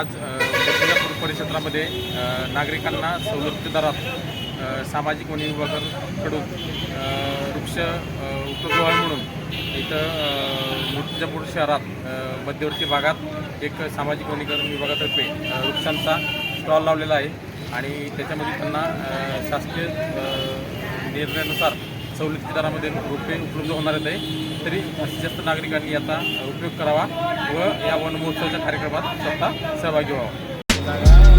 आज शासनामध्ये परिक्षेत्रामध्ये नागरिकांना सवलती दरात सामाजिक वन विभागाकडून वृक्ष अ, म्हणून इथं अ, मूर्तिजापूर शहरात मध्यवर्ती भागात एक सामाजिक वनीकरण विभागातर्फे वृक्षांचा स्टॉल लावलेला आहे. आणि त्याच्यामध्ये त्यांना शासकीय निर्णयानुसार सवलती दरामध्ये रोपे उपलब्ध होणार आहे तरी जास्तीत जास्त नागरिकांनी याचा उपयोग करावा व या वन महोत्सवाच्या कार्यक्रमात स्वतः सहभागी व्हावा.